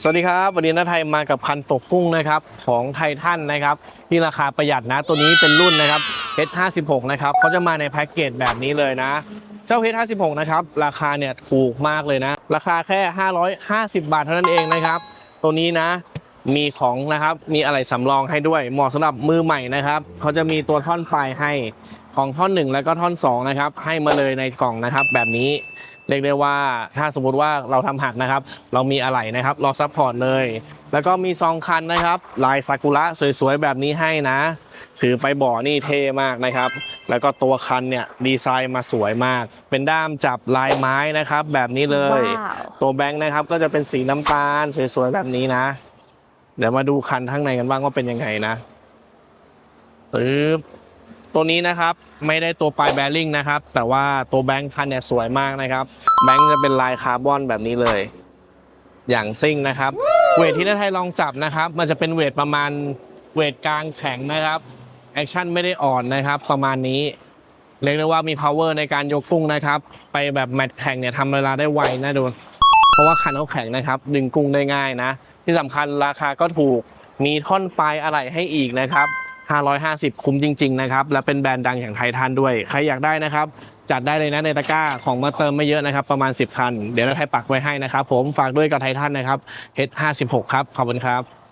สวัสดีครับ วันนี้นาไทยมากับคันตกกุ้งนะครับของไททันนะครับที่ราคาประหยัดนะตัวนี้เป็นรุ่นนะครับ H56 นะครับเขาจะมาในแพ็กเกจแบบนี้เลยนะ เจ้า H56 นะครับราคาเนี่ยถูกมากเลยนะ ราคาแค่ 550 บาทเท่านั้นเองนะครับ ตัวนี้นะมีของนะครับมีอะไรสำรองให้ด้วยเหมาะสำหรับมือใหม่นะครับเขาจะมีตัวท่อนปลายให้ ของท่อน 1 แล้วก็ท่อน2นะครับให้มาเลยในกล่องนะครับ แบบนี้เรียกได้ว่าถ้าสมมุติว่าเราทำหักนะครับ เรามีอะไรนะครับรอซัพพอร์ตเลย แล้วก็มีซองคันนะครับ ลายซากุระสวยๆ แบบนี้ให้นะ ถือไปบ่อนี่เท่มากนะครับ แล้วก็ตัวคันเนี่ยดีไซน์มาสวยมาก เป็นด้ามจับลายไม้นะครับ แบบนี้เลยว้าวตัวแบงค์นะครับก็จะเป็นสีน้ำตาลสวยๆ แบบนี้นะ เดี๋ยวมาดูคันข้างในกันบ้างว่าเป็นยังไงนะปึ๊บ ตัวนี้นะครับไม่ได้ตัวปลายแบริ่งนะครับ แต่ว่าตัวแบงค์คันเนี่ยสวยมากนะครับ แบงค์จะเป็นลายคาร์บอนแบบนี้เลย อย่างซิ่งนะครับ เวทที่นาไทยลองจับนะครับ มันจะเป็นเวทประมาณเวทกลางแข็งนะครับแอคชั่นไม่ได้อ่อนนะครับ ประมาณนี้เรียกได้ว่ามี power ในการยกกุ้งนะครับ ไปแบบแมตช์แข่งเนี่ยทำเวลาได้ไวนะดูเพราะว่าคันเขาแข็งนะครับ ดึงกุ้งได้ง่ายนะ ที่สำคัญราคาก็ถูกมีท่อนปลายอะไรให้อีกนะครับ 550 คุ้มจริง ๆ นะครับ และเป็นแบรนด์ดังอย่างไททันด้วย ใครอยากได้นะครับ จัดได้เลยนะในตะกร้าของมาเติมไม่เยอะนะครับ ประมาณ 10 คัน เดี๋ยวเราไทยปักไว้ให้นะครับ ผมฝากด้วยกับไททันนะครับ H56 ครับ ขอบคุณครับ